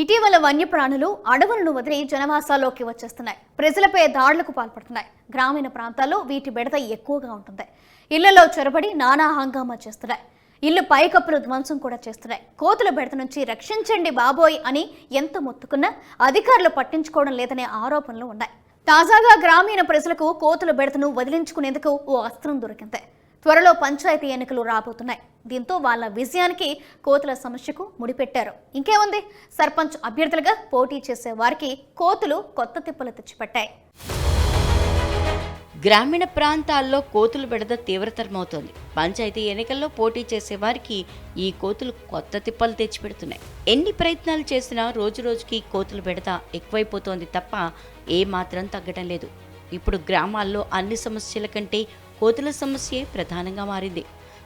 ఇటీవల వన్యప్రాణులు అడవులను వదిలి జనవాసాల్లోకి వచ్చేస్తున్నాయి. ప్రజలపై దాడులకు పాల్పడుతున్నాయి. గ్రామీణ ప్రాంతాల్లో వీటి బెడత ఎక్కువగా ఉంటుంది. ఇళ్ళలో చొరబడి నానా హంగామా చేస్తున్నాయి. ఇల్లు పైకప్పులు ధ్వంసం కూడా చేస్తున్నాయి. కోతుల బెడత నుంచి రక్షించండి బాబోయ్ అని ఎంత మొత్తుకున్నా అధికారులు పట్టించుకోవడం లేదనే ఆరోపణలు ఉన్నాయి. తాజాగా గ్రామీణ ప్రజలకు కోతుల బెడతను వదిలించుకునేందుకు ఓ అస్త్రం దొరికింది. త్వరలో పంచాయతీ ఎన్నికలు రాబోతున్నాయి. దీంతో వాళ్ళ విజయానికి కోతుల సమస్యకు ముడిపెట్టారు. ఇంకేముంది? సర్పంచ్ అభ్యర్థులుగా పోటీ చేసే వారికి కోతులు కొత్త తిప్పలు తెచ్చిపెట్టాయి. గ్రామీణ ప్రాంతాల్లో కోతులు బెడద తీవ్రతరమవుతోంది. పంచాయతీ ఎన్నికల్లో పోటీ చేసే వారికి ఈ కోతులు కొత్త తిప్పలు తెచ్చిపెడుతున్నాయి. ఎన్ని ప్రయత్నాలు చేసినా రోజు రోజుకి కోతులు బెడద ఎక్కువైపోతోంది తప్ప ఏ మాత్రం తగ్గడం లేదు. ఇప్పుడు గ్రామాల్లో అన్ని సమస్యల కంటే కోతుల సమస్యే ప్రధానంగా మారింది.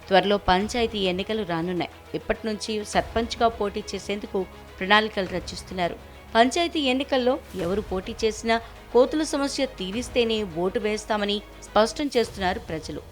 త్వరలో పంచాయతీ ఎన్నికలు రానున్నాయి. ఇప్పటి నుంచి సర్పంచ్గా పోటీ చేసేందుకు ప్రణాళికలు రచిస్తున్నారు. పంచాయతీ ఎన్నికల్లో ఎవరు పోటీ చేసినా కోతుల సమస్య తీరిస్తేనే ఓటు వేస్తామని స్పష్టం చేస్తున్నారు ప్రజలు.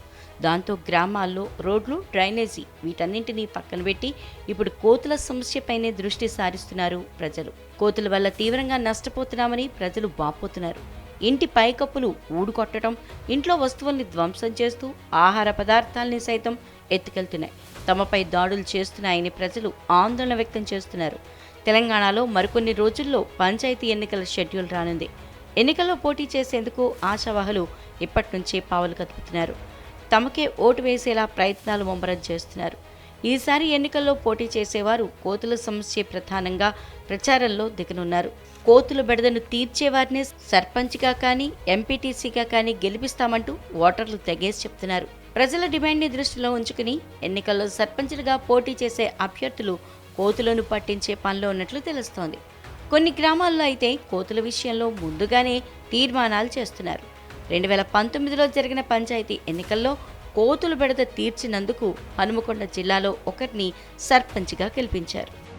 దాంతో గ్రామాల్లో రోడ్లు డ్రైనేజీ వీటన్నింటినీ పక్కన పెట్టి ఇప్పుడు కోతుల సమస్యపైనే దృష్టి సారిస్తున్నారు ప్రజలు. కోతుల వల్ల తీవ్రంగా నష్టపోతున్నామని ప్రజలు వాపోతున్నారు. ఇంటి పైకప్పులు ఊడుకొట్టడం ఇంట్లో వస్తువుల్ని ధ్వంసం చేస్తూ ఆహార పదార్థాల్ని సైతం ఎత్తుకెళ్తున్నాయి. తమపై దాడులు చేస్తున్నాయని ప్రజలు ఆందోళన వ్యక్తం చేస్తున్నారు. తెలంగాణలో మరికొన్ని రోజుల్లో పంచాయతీ ఎన్నికల షెడ్యూల్ రానుంది. ఎన్నికల్లో పోటీ చేసేందుకు ఆశావాహులు ఇప్పటి నుంచే పావులు కదుపుతున్నారు. తమకే ఓటు వేసేలా ప్రయత్నాలు ముమ్మరం చేస్తున్నారు. ఈసారి ఎన్నికల్లో పోటీ చేసేవారు కోతుల సమస్య ప్రధానంగా ప్రచారంలో దిగనున్నారు. కోతుల బెడదను తీర్చేవారిని సర్పంచ్గా కానీ ఎంపీటీసీగా కానీ గెలిపిస్తామంటూ ఓటర్లు తెగేసి చెప్తున్నారు. ప్రజల డిమాండ్ని దృష్టిలో ఉంచుకుని ఎన్నికల్లో సర్పంచ్లుగా పోటీ చేసే అభ్యర్థులు కోతులను పట్టించే పనిలో ఉన్నట్లు తెలుస్తోంది. కొన్ని గ్రామాల్లో అయితే కోతుల విషయంలో ముందుగానే తీర్మానాలు చేస్తున్నారు. రెండు వేల పంతొమ్మిదిలో జరిగిన పంచాయతీ ఎన్నికల్లో కోతులు బెడద తీర్చినందుకు హనుమకొండ జిల్లాలో ఒకరిని సర్పంచ్గా గెలిపించారు.